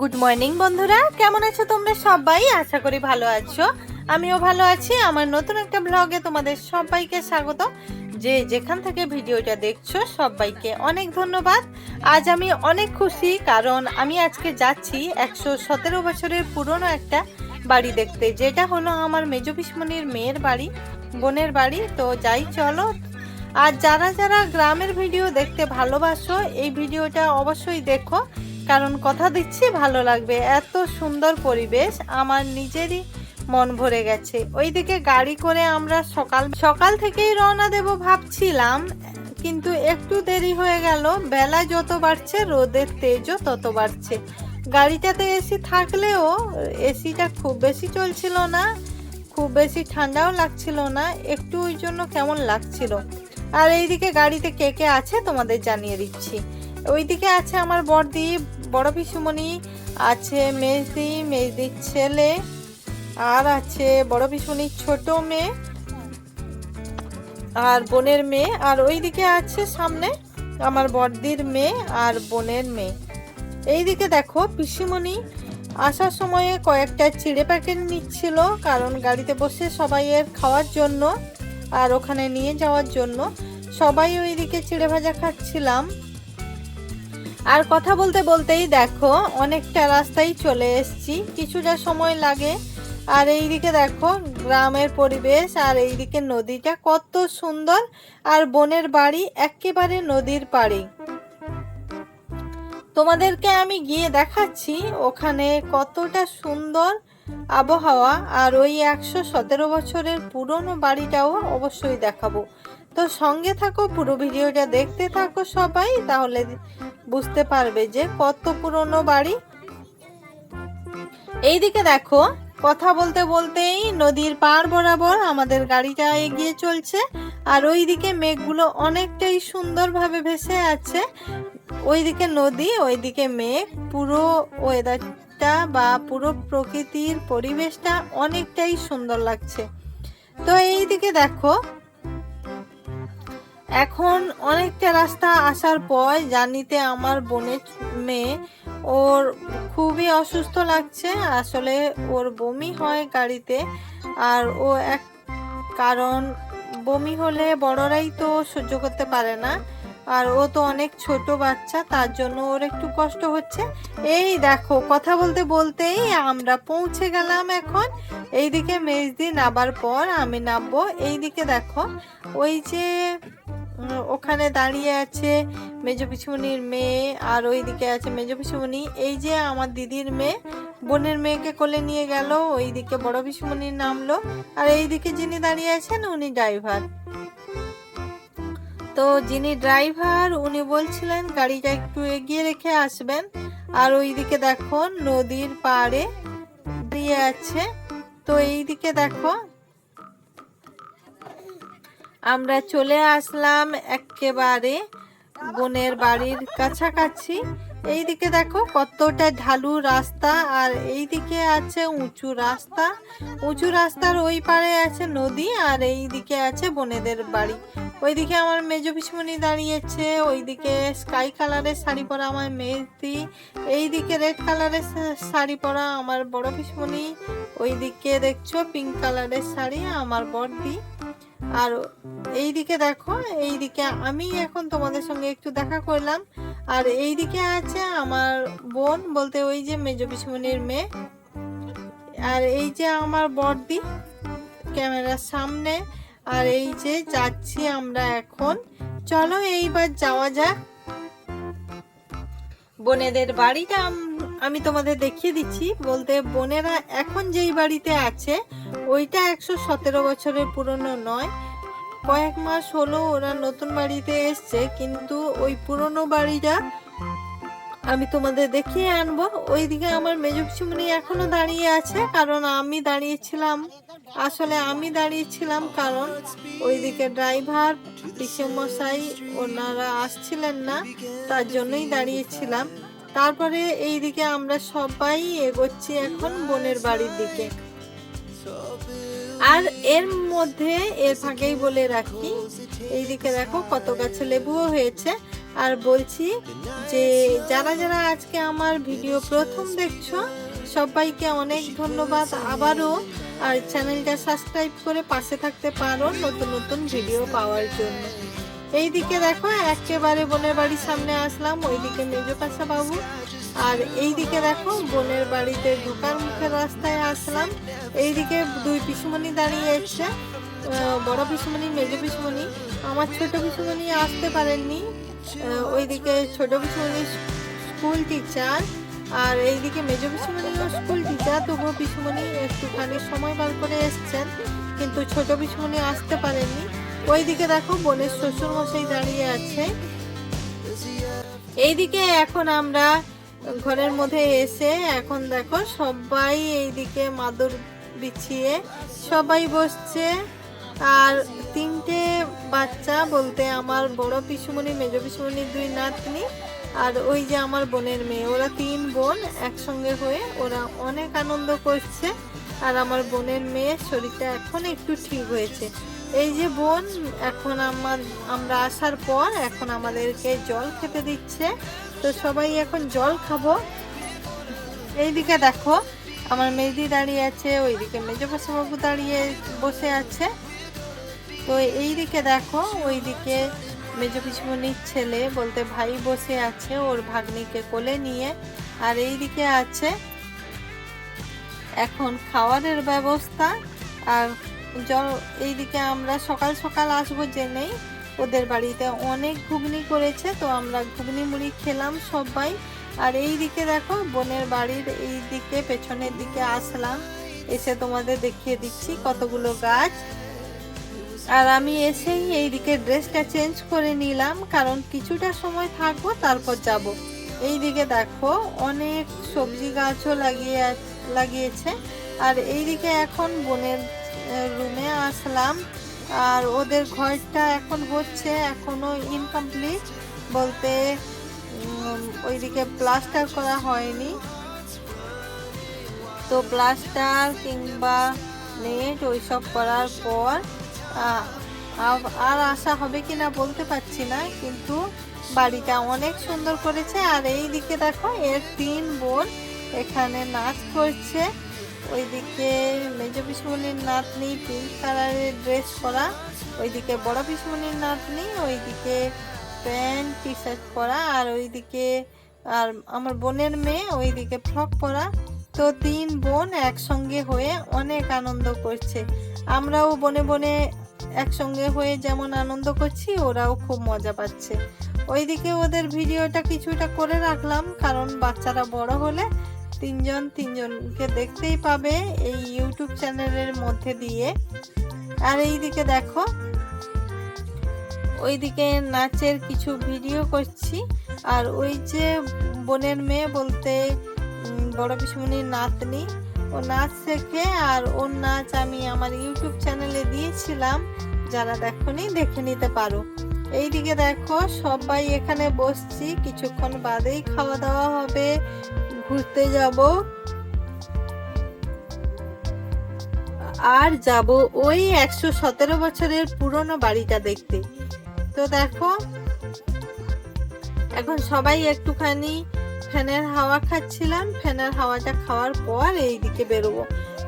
Good morning বন্ধুরা। কেমন আছো তোমরা সবাই? আশা করি ভালো আছো। আমিও ভালো আছি। আমার নতুন একটা ব্লগে তোমাদের সবাইকে স্বাগত। যে যেখান থেকে ভিডিওটা দেখছ, সবাইকে অনেক ধন্যবাদ। আজ আমি অনেক খুশি, কারণ আমি আজকে যাচ্ছি একশো সতেরো বছরের পুরনো একটা বাড়ি দেখতে। যেটা হলো আমার মেজ মেয়ের বাড়ি, বোনের বাড়ি। তো যাই, চলো। আর যারা যারা গ্রামের ভিডিও দেখতে ভালোবাসো, এই ভিডিওটা অবশ্যই দেখো। কারণ কথা দিচ্ছি, ভালো লাগবে। এত সুন্দর পরিবেশ, আমার নিজেরই মন ভরে গেছে। ওইদিকে গাড়ি করে আমরা সকাল সকাল থেকেই রওনা দেব ভাবছিলাম, কিন্তু একটু দেরি হয়ে গেল। বেলা যত বাড়ছে, রোদের তেজও তত বাড়ছে। গাড়িটাতে এসি থাকলেও এসিটা খুব বেশি চলছিল না, খুব বেশি ঠান্ডাও লাগছিল না, একটু ওই জন্য কেমন লাগছিল। আর এইদিকে গাড়িতে কে কে আছে তোমাদের জানিয়ে দিচ্ছি। ওইদিকে আছে আমার বড়দি বড় পিসুমণি আছে মেজদি মেজদির ছেলে, আর আছে বড় পিসুমণির ছোট মেয়ে, আর বোনের মেয়ে, আর ওইদিকে আছে সামনে আমার বড়দির মেয়ে আর বোনের মেয়ে। এইদিকে দেখো পিসিমণি আসার সময়ে কয়েকটা চিড়ে প্যাকেট নিচ্ছিল, কারণ গাড়িতে বসে সবাইয়ের খাওয়ার জন্য আর ওখানে নিয়ে যাওয়ার জন্য সবাই ওইদিকে চিড়ে ভাজা খাচ্ছিলাম। আর কথা বলতে বলতেই দেখো, অনেকটা রাস্তায় চলে এসেছি। কিছুটা সময় লাগে। আর এইদিকে দেখো, গ্রামের পরিবেশ আর এইদিকে নদীটা কত সুন্দর। আর বনের বাড়ি একেবারে নদীর পাড়ে। তোমাদেরকে আমি গিয়ে দেখাচ্ছি ওখানে কতটা সুন্দর আবহাওয়া। আর ওই একশো সতেরো বছরের পুরনো বাড়িটাও অবশ্যই দেখাবো। তো সঙ্গে থাকো, পুরো ভিডিওটা দেখতে থাকো সবাই, তাহলে বুঝতে পারবে যে কত পুরনো বাড়ি। এইদিকে দেখো, কথা বলতে বলতেই নদীর পার বরাবর আমাদের গাড়িটা এগিয়ে চলছে, আর ওইদিকে মেঘগুলো অনেকটাই সুন্দরভাবে ভেসে আছে। ওইদিকে নদী, ওইদিকে মেঘ, পুরো ওয়েদারটা বা পুরো প্রকৃতির পরিবেশটা অনেকটাই সুন্দর লাগছে। তো এইদিকে দেখো এখন অনেকটা রাস্তা আসার পর জানিতে আমার বোনের মেয়ে, ওর খুবই অসুস্থ লাগছে। আসলে ওর বমি হয় গাড়িতে আর ও এক, কারণ বমি হলে বড়রাই তো সহ্য করতে পারে না। আর ও তো অনেক ছোট বাচ্চা, তার জন্য ওর একটু কষ্ট হচ্ছে। এই দেখো, কথা বলতে বলতেই আমরা পৌঁছে গেলাম এখন। এইদিকে মেজদি নাবার পর, আমি নামবো। এইদিকে দেখো, ওই যে ওখানে দাঁড়িয়ে আছে মেজ পিছুমনির মেয়ে আর ওইদিকে আছে মেজ পিছুমনি এই যে আমার দিদির মেয়ে, বোনের মেয়েকে কোলে নিয়ে গেল, ওইদিকে বড় পিছুমনির নামলো আর এইদিকে যিনি দাঁড়িয়ে আছেন উনি ড্রাইভার। তো যিনি ড্রাইভার, উনি বলছিলেন গাড়িটা একটু এগিয়ে রেখে আসবেন। আর ওইদিকে দেখো নদীর পাড়ে দিয়ে আছে। তো এইদিকে দেখো আমরা চলে আসলাম একেবারে বোনের বাড়ির কাছাকাছি। এইদিকে দেখো কতটা ঢালু রাস্তা আর এইদিকে আছে উঁচু রাস্তা। উঁচু রাস্তার ওই পারে আছে নদী আর এইদিকে আছে বোনেদের বাড়ি। ওইদিকে আমার মেজ পিসমণি দাঁড়িয়েছে, ওইদিকে স্কাই কালারের শাড়ি পরা আমার মেজদি এইদিকে রেড কালারের শাড়ি পরা আমার বড় পিসমণি, ওইদিকে দেখছ পিঙ্ক কালারের শাড়ি আমার বড়দি। আর এইদিকে দেখো, এইদিকে আমি এখন তোমাদের সঙ্গে একটু দেখা করলাম। আর এইদিকে আছে আমার বোন বলতে ওই যে মেজ পিসমনির মেয়ে। আর এই যে আমার বর্দি ক্যামেরার সামনে। আর এই যে যাচ্ছি আমরা এখন। চলো এইবার যাওয়া যাক। বোনেদের বাড়িটা আমি তোমাদের দেখিয়ে দিচ্ছি। বলতে বোনেরা এখন যেই বাড়িতে আছে, ওইটা একশো সতেরো বছরের পুরনো নয়। কয়েক মাস হলো ওরা নতুন বাড়িতে এসছে, কিন্তু ওই পুরনো বাড়িটা আমি তোমাদের দেখিয়ে আনব। ওইদিকে আমার মেজুকচুমনি এখনও দাঁড়িয়ে আছে, কারণ আমি দাঁড়িয়েছিলাম, আসলে আমি দাঁড়িয়েছিলাম কারণ ওইদিকে ড্রাইভার মশাই ওনারা আসছিলেন না, তার জন্যই দাঁড়িয়েছিলাম। তারপরে এইদিকে আমরা সবাই এগোচ্ছি এখন বোনের বাড়ির দিকে। আর এর মধ্যে এর ফাঁকেই বলে রাখি, এইদিকে দেখো কত গাছে লেবুও হয়েছে। আর বলছি যে যারা যারা আজকে আমার ভিডিও প্রথম দেখছ সবাইকে অনেক ধন্যবাদ আবারও। আর চ্যানেলটা সাবস্ক্রাইব করে পাশে থাকতে পারো নতুন নতুন ভিডিও পাওয়ার জন্য। এইদিকে দেখো একেবারে বোনের বাড়ির সামনে আসলাম ওইদিকে মেজো বাবু। আর এইদিকে দেখো বোনের বাড়িতে ঢোকার মুখের রাস্তায় আসলাম। এইদিকে দুই পিসুমণি দাঁড়িয়ে আহ, বড় পিসুমণি মেজো পিসুমণি। আমার ছোট পিসুমণি আসতে পারেননি ওইদিকে ছোট পিসুমণি স্কুল টিচার আর এইদিকে মেজো পিসুমণিও স্কুল টিচার তবুও পিসুমণি একটুখানি সময় বার করে এসছেন, কিন্তু ছোট পিসুমণি আসতে পারেননি। ওইদিকে দেখো বোনের শ্বশুর মশাই দাঁড়িয়ে আছে। এইদিকে এখন আমরা ঘরের মধ্যে এসে এখন দেখো সবাই এইদিকে মাদুর বিছিয়ে সবাই বসছে, আর তিনটে বাচ্চা বলতে আমার বড় পিসুমণি, মেজ পিসুমণির দুই নাতনি আর ওই যে আমার বোনের মেয়ে। ওরা তিন বোন একসঙ্গে হয়ে ওরা অনেক আনন্দ করছে আর আমার বোনের মেয়ের শরীরটা এখন একটু ঠিক হয়েছে। এই যে বোন, এখন আমার, আমরা আসার পর এখন আমাদেরকে জল খেতে দিচ্ছে। তো সবাই এখন জল খাব। এইদিকে দেখো, আমার মেয়েদি দাঁড়িয়ে আছে, ওইদিকে মেজো বাবু দাঁড়িয়ে বসে আছে। তো এইদিকে দেখো, ওইদিকে মেজো পিসমনির ছেলে বলতে ভাই বসে আছে ওর ভাগ্নিকে কোলে নিয়ে, আর এই দিকে আছে এখন খাওয়ারের ব্যবস্থা। আর জল এইদিকে আমরা সকাল সকাল আসব জেনেই, ওদের বাড়িতে অনেক ঘুগনি করেছে, তো আমরা ঘুগনি মুড়ি খেলাম সবাই। আর এই দিকে দেখো, বোনের বাড়ির এই দিকে পেছনের দিকে আসলাম, এসে তোমাদের দেখিয়ে দিচ্ছি কতগুলো গাছ। আর আমি এসেই এই এইদিকে ড্রেসটা চেঞ্জ করে নিলাম, কারণ কিছুটা সময় থাকব, তারপর যাব। এইদিকে দেখো, অনেক সবজি গাছও লাগিয়ে লাগিয়েছে। আর এইদিকে এখন বোনের রুমে আসলাম। আর ওদের ঘরটা এখন হচ্ছে এখনও ইনকমপ্লিট বলতে ওইদিকে প্লাস্টার করা হয়নি। তো প্লাস্টার কিংবা নেট ওইসব করার পর আর আসা হবে কিনা বলতে পারছি না, কিন্তু বাড়িটা অনেক সুন্দর করেছে। আর এই দিকে দেখো, এর তিন বোন এখানে নাচ করছে। ওইদিকে মেজ পিসমনির নাতনি পিঙ্ক কালারের ড্রেস পরা, ওইদিকে বড় পিসমনির নাতনি, ওইদিকে প্যান্ট টি শার্ট পরা, আর ওইদিকে আর আমার বোনের মেয়ে, ওইদিকে ফ্রক পরা। তো তিন বোন একসঙ্গে হয়ে অনেক আনন্দ করছে। আমরাও বনে বনে একসঙ্গে হয়ে যেমন আনন্দ করছি, ওরাও খুব মজা পাচ্ছে। ওইদিকে ওদের ভিডিওটা কিছুটা করে রাখলাম, কারণ বাচ্চারা বড় হলে তিনজন তিনজনকে দেখতেই পাবে এই ইউটিউব চ্যানেলের মধ্যে দিয়ে। আর এইদিকে দেখো, ওইদিকে নাচের কিছু ভিডিও করছি, আর ওই যে বোনের মেয়ে বলতে বড় পিসমনির নাতনি ও নাচ শেখে আর ওর নাচ আমি আমার ইউটিউব চ্যানেলে দিয়েছিলাম, যারা দেখনি দেখে নিতে পারো। এইদিকে দেখো, সবাই এখানে বসছি, কিছুক্ষণ বাদেই খাওয়া দাওয়া হবে, ঘুরতে যাব। আর যাব ওই একশো সতেরো বছরের পুরনো বাড়িটা দেখতে। তো দেখো, এখন সবাই একটুখানি ফ্যানের হাওয়া খাচ্ছিলাম ফ্যানের হাওয়াটা খাওয়ার পর এই দিকে বেরোবো।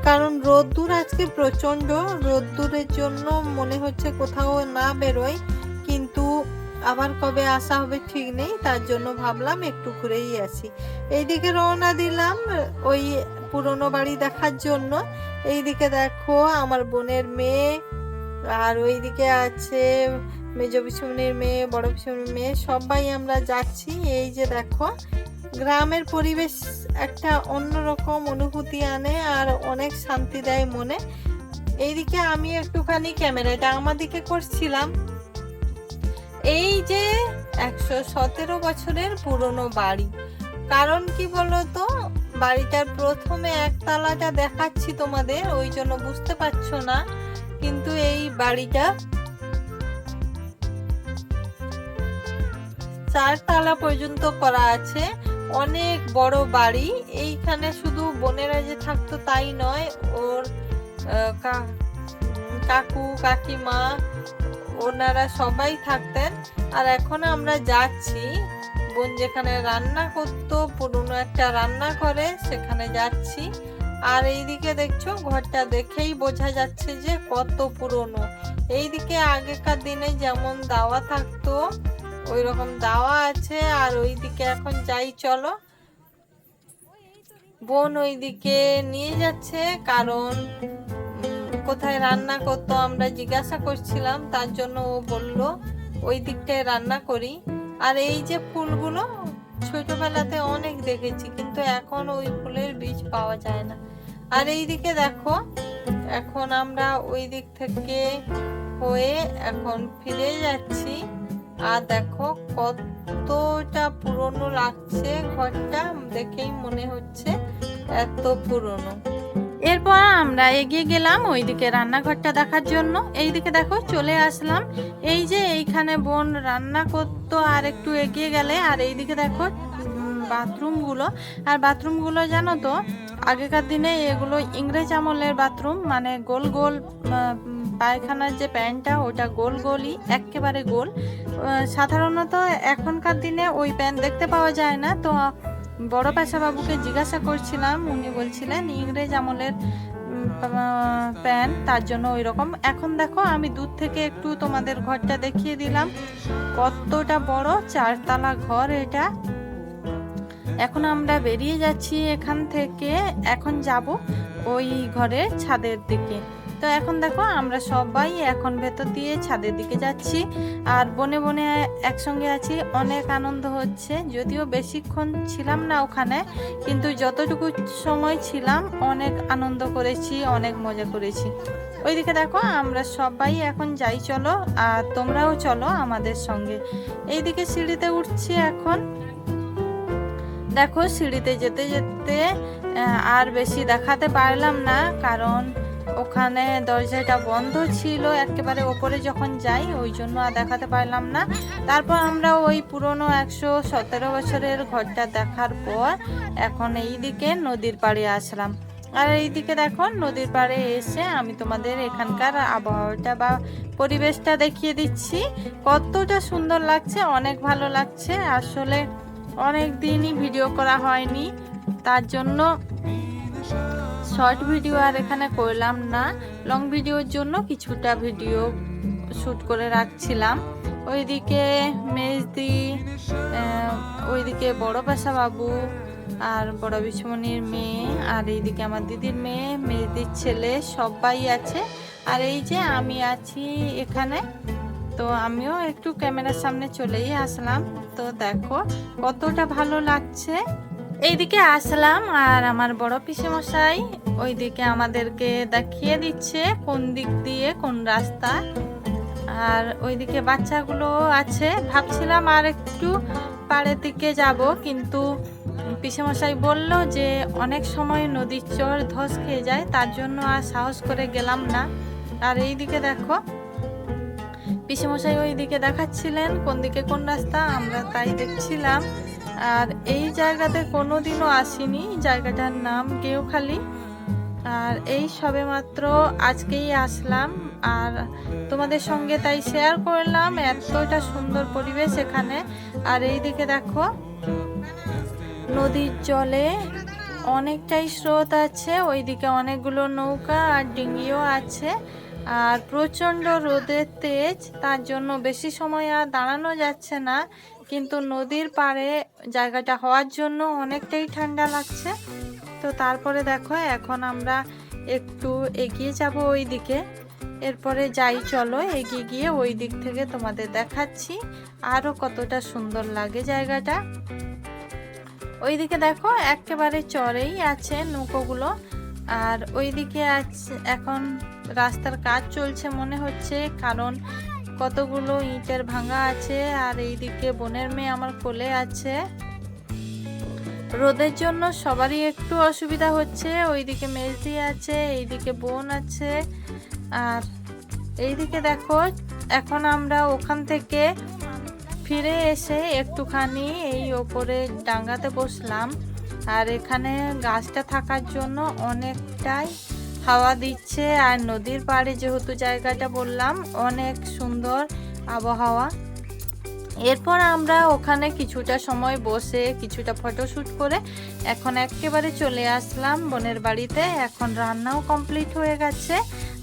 কারণ রোদ্দুর আজকে প্রচণ্ড রোদ্দুরের জন্য মনে হচ্ছে কোথাও না বেরোয়, কিন্তু আবার কবে আসা হবে ঠিক নেই, তার জন্য ভাবলাম একটু ঘুরেই আসি। এইদিকে রওনা দিলাম ওই পুরনো বাড়ি দেখার জন্য। এইদিকে দেখো আমার বোনের মেয়ে, আর ওইদিকে আছে মেজ পিছনের মেয়ে, বড় পিছনের মেয়ে, সবাই আমরা যাচ্ছি। এই যে দেখো গ্রামের পরিবেশ একটা অন্যরকম অনুভূতি আনে আর অনেক শান্তি দেয় মনে। এইদিকে আমি একটুখানি ক্যামেরাটা আমার দিকে করছিলাম। এই যে একশো সতেরো বছরের পুরনো বাড়ি, কারণ কি বলতো? বাড়িটার প্রথমে একতলাটা দেখাচ্ছি তোমাদের, ওই জন্য বুঝতে পারছ না, কিন্তু এই বাড়িটা চারতলা পর্যন্ত করা আছে। অনেক বড় বাড়ি। এইখানে শুধু বোনেরা যে থাকতো তাই নয়, ওর কাকু, কাকিমা, ওনারা সবাই থাকতেন। আর এখন আমরা যাচ্ছি, বোন যেখানে রান্না করতো, পুরনো একটা রান্না করে সেখানে যাচ্ছি। আর এইদিকে দেখছ, ঘরটা দেখেই বোঝা যাচ্ছে যে কত পুরনো। এইদিকে আগেকার দিনে যেমন দাওয়া থাকতো ওই রকম দাওয়া আছে, আর ওইদিকে এখন যাই, চলো। বোন ওইদিকে নিয়ে যাচ্ছে, কারণ কোথায় রান্না করতো আমরা জিজ্ঞাসা করছিলাম, তার জন্য ও বলল, ওই দিকটায় রান্না করি। আর এই যে ফুলগুলো, ছোটবেলাতে অনেক দেখেছি, কিন্তু এখন ওই ফুলের বীজ পাওয়া যায় না। আর এই দিকে দেখো, এখন আমরা ওই দিক থেকে হয়ে এখন ফিরে যাচ্ছি। আর দেখো কতটা পুরনো লাগছে ঘরটা, দেখেই মনে হচ্ছে এত পুরনো। এরপর আমরা এগিয়ে গেলাম ওইদিকে রান্নাঘরটা দেখার জন্য। এইদিকে দেখো চলে আসলাম। এই যে এইখানে বোন রান্না করতো আর একটু এগিয়ে গেলে, আর এইদিকে দেখো বাথরুমগুলো। আর বাথরুমগুলো জানো তো, আগেকার দিনে এগুলো ইংরেজ আমলের বাথরুম মানে গোল গোল পায়খানার যে প্যান্টটা, ওটা গোল গোলই, একেবারে গোল। সাধারণত এখনকার দিনে ওই প্যান্ট দেখতে পাওয়া যায় না। তো বড় পেশা বাবুকে জিজ্ঞাসা করছিলাম, উনি বলছিলেন, ইংরেজ আমলের প্যান্ট, তার জন্য ওই রকম। এখন দেখো, আমি দূর থেকে একটু তোমাদের ঘরটা দেখিয়ে দিলাম। কতটা বড়, চারতলা ঘর এটা। এখন আমরা বেরিয়ে যাচ্ছি এখান থেকে। এখন যাব ওই ঘরের ছাদের দিকে। তো এখন দেখো, আমরা সবাই এখন ভেতর দিয়ে ছাদের দিকে যাচ্ছি। আর বনে বনে একসঙ্গে আছি, অনেক আনন্দ হচ্ছে। যদিও বেশিক্ষণ ছিলাম না ওখানে, কিন্তু যতটুকু সময় ছিলাম, অনেক আনন্দ করেছি, অনেক মজা করেছি। ওইদিকে দেখো, আমরা সবাই এখন যাই চলো, আর তোমরাও চলো আমাদের সঙ্গে। এইদিকে সিঁড়িতে উঠছি এখন। দেখো, সিঁড়িতে যেতে যেতে আর বেশি দেখাতে পারলাম না, কারণ ওখানে দরজাটা বন্ধ ছিল, একেবারে ওপরে যখন যাই, ওই জন্য আর দেখাতে পারলাম না। তারপর আমরা ওই পুরনো একশো সতেরো বছরের ঘরটা দেখার পর এখন এই দিকে নদীর পাড়ে আসলাম। আর এইদিকে দেখো, নদীর পাড়ে এসে আমি তোমাদের এখানকার আবহাওয়াটা বা পরিবেশটা দেখিয়ে দিচ্ছি। কতটা সুন্দর লাগছে, অনেক ভালো লাগছে। আসলে অনেক দিনই ভিডিও করা হয়নি, তার জন্য শর্ট ভিডিও আর এখানে করলাম না। লং ভিডিওর জন্য কিছুটা ভিডিও শ্যুট করে রাখছিলাম। ওইদিকে মেজদি ওইদিকে বড় পাশা বাবু আর বড় বিশ্বমণির মেয়ে আর এইদিকে আমার দিদির মেয়ে মেজদির ছেলে সবাই আছে। আর এই যে আমি আছি এখানে, তো আমিও একটু ক্যামেরার সামনে চলেই আসলাম। তো দেখো কতটা ভালো লাগছে। এইদিকে আসলাম আর আমার বড় পিসেমশাই ওইদিকে আমাদেরকে দেখিয়ে দিচ্ছে কোন দিক দিয়ে কোন রাস্তা। আর ওইদিকে বাচ্চাগুলো আছে। ভাবছিলাম আর একটু পাড়ের দিকে যাব, কিন্তু পিসেমশাই বলল যে অনেক সময় নদীর চর ধস খেয়ে যায়, তার জন্য আর সাহস করে গেলাম না। আর এইদিকে দেখো, পিসেমশাই ওই দিকে দেখাচ্ছিলেন কোন দিকে কোন রাস্তা, আমরা তাই দেখছিলাম। আর এই জায়গাতে কোনোদিনও আসিনি। জায়গাটার নাম গেউখালি। আর এই সবে মাত্র আজকেই আসলাম। আর তোমাদের সঙ্গে তাই শেয়ার করলাম, এতটা সুন্দর পরিবেশ এখানে। আর এই দিকে দেখো, নদীর জলে অনেকটাই স্রোত আছে, ওইদিকে অনেকগুলো নৌকা আর ডিঙ্গিও আছে। আর প্রচণ্ড রোদের তেজ, তার জন্য বেশি সময় আর দাঁড়ানো যাচ্ছে না। কিন্তু নদীর পাড়ে জায়গাটা হওয়ার জন্য অনেকটাই ঠান্ডা লাগছে। তো তারপরে দেখো, এখন আমরা একটু এগিয়ে যাব ওই দিকে এরপরে যাই, চলো এগিয়ে গিয়ে ওই দিক থেকে তোমাদের দেখাচ্ছি আরও কতটা সুন্দর লাগে জায়গাটা। ওইদিকে দেখো, একেবারে চরেই আছে নৌকোগুলো। আর ওইদিকে আছে এখন রাস্তার কাজ চলছে মনে হচ্ছে, কারণ কতগুলো ইটের ভাঙা আছে আর এইদিকে বোনের মেয়ে আমার কোলে আছে। রোদের জন্য সবারই একটু অসুবিধা হচ্ছে, ওইদিকে মেজদি আছে, এইদিকে বোন আছে। আর এইদিকে দেখো, এখন আমরা ওখান থেকে ফিরে এসে একটুখানি এই ওপরে ডাঙ্গাতে বসলাম। আর এখানে গাছটা থাকার জন্য অনেকটাই হাওয়া দিচ্ছে আর নদীর পাড়ে যেহেতু জায়গাটা বললাম, অনেক সুন্দর আবহাওয়া। এরপর আমরা ওখানে কিছুটা সময় বসে কিছুটা ফটোশ্যুট করে এখন একেবারে চলে আসলাম বোনের বাড়িতে। এখন রান্নাও কমপ্লিট হয়ে গেছে।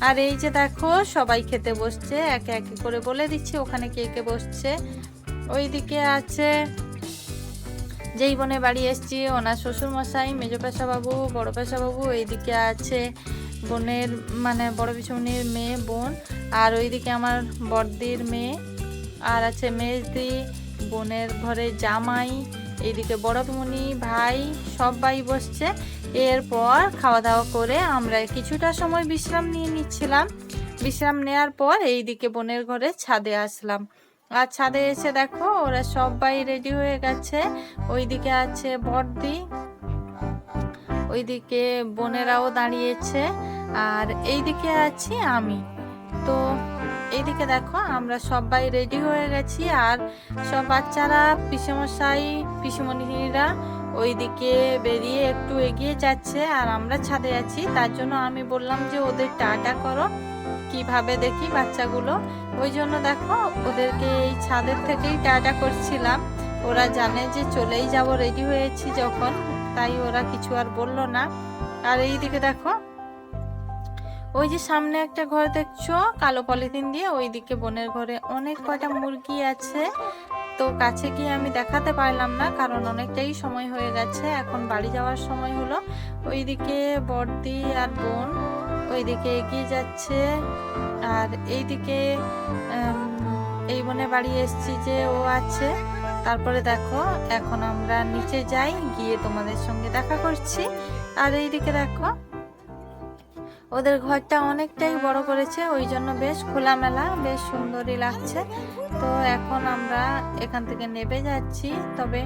আর এই যে দেখো, সবাই খেতে বসছে, একে একে করে বলে দিচ্ছি, ওখানে কে কে বসছে? ওইদিকে আছে যেই বোনে বাড়ি এসছি, ওনার শ্বশুর মশাই মেজো বাবু বড় বাবু এইদিকে আছে বোনের মানে বড় পিছনের মেয়ে, বোন, আর ওইদিকে আমার বড়দির মেয়ে, আর আছে মেজদি, বোনের ঘরে জামাই, এইদিকে বোনি ভাই, সবাই বসছে। এরপর খাওয়া দাওয়া করে আমরা কিছুটা সময় বিশ্রাম নিয়ে নিচ্ছিলাম। বিশ্রাম নেওয়ার পর এইদিকে বোনের ঘরে ছাদে আসলাম। আর ছাদে এসে দেখো, ওরা সবাই রেডি হয়ে গেছে। ওইদিকে আছে বর্দি, ওইদিকে বোনেরাও দাঁড়িয়েছে, আর এইদিকে আছি আমি। তো এইদিকে দেখো, আমরা সবাই রেডি হয়ে গেছি, আর সব বাচ্চারা, পিসেমশাই, পিসেমণিরা ওইদিকে বেরিয়ে একটু এগিয়ে যাচ্ছে, আর আমরা ছাদে আছি। তার জন্য আমি বললাম যে ওদের টাটা করো কীভাবে দেখি বাচ্চাগুলো। ওই জন্য দেখো, ওদেরকে এই ছাদের থেকেই টাটা করছিলাম। ওরা জানে যে চলেই যাব রেডি হয়েছি যখন। তাই ওরা কিছু আর বলল না। আর এই দিকে দেখো, ওই যে সামনে একটা ঘর দেখছ, কালো পলিথিন দিয়ে। ওইদিকে বোনের ঘরে অনেক কয়টা মুরগি আছে। তো কাছে গিয়ে আমি দেখাতে পারলাম না, কারণ অনেকটাই সময় হয়ে গেছে। এখন বাড়ি যাওয়ার সময় হলো। ওইদিকে বর্দি আর বোন ওইদিকে এগিয়ে যাচ্ছে। আর এইদিকে এই বনে বাড়ি এসছি যে ও আছে। তারপরে দেখো, এখন আমরা নিচে যাই, গিয়ে তোমাদের সঙ্গে দেখা করছি। আর এইদিকে দেখো, ওদের ঘরটা অনেকটাই বড় করেছে, ওই জন্য বেশ খোলামেলা, বেশ সুন্দরই লাগছে। তো এখন আমরা এখান থেকে নেবে যাচ্ছি। তবে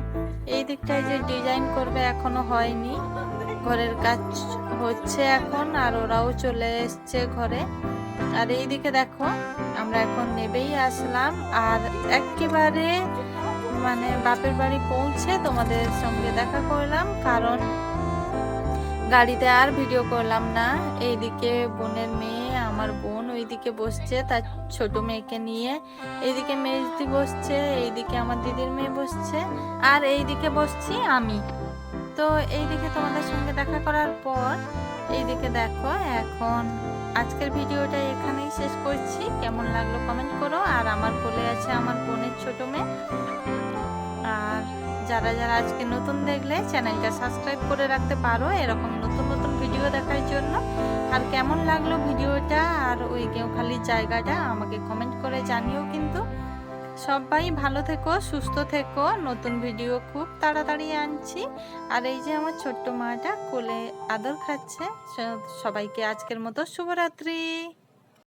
এই দিকটায় যে ডিজাইন করবে এখনও হয়নি। ঘরের কাজ হচ্ছে এখন, আর ওরাও চলে এসছে ঘরে। আর এই দিকে দেখো, আমরা এখন নেবেই আসলাম। আর একেবারে মানে বাপের বাড়ি পৌঁছে তোমাদের সঙ্গে দেখা করলাম। কারণ গাড়িতে আর ভিডিও করলাম না। এইদিকে বোনের মেয়ে, আমার বোন ওইদিকে বসছে, তার ছোট মেয়েকে নিয়ে। এইদিকে মেজদি বসছে, এইদিকে আমার দিদির মেয়ে বসছে, আর এইদিকে বসছি আমি। তো এইদিকে তোমাদের সঙ্গে দেখা করার পর, এইদিকে দেখো, এখন আজকের ভিডিওটা এখানেই শেষ করছি। কেমন লাগল কমেন্ট করো, আর আমার বলে আছে আমার বোনের ছোট মেয়ে। যারা যারা আজকে নতুন দেখলে চ্যানেলটা সাবস্ক্রাইব করে রাখতে পারো। এরকম নতুন নতুন ভিডিও দেখার জন্য। আর কেমন লাগল ভিডিওটা? আর ওই কেউখালির জায়গাটা আমাকে কমেন্ট করে জানিও কিন্তু। সবাই ভালো থেকো, সুস্থ থেকো। নতুন ভিডিও খুব তাড়াতাড়ি আনছি। আর এই যে আমার ছোট্ট মাটা কোলে আদর খাচ্ছে। সবাইকে আজকের মতো শুভরাত্রি।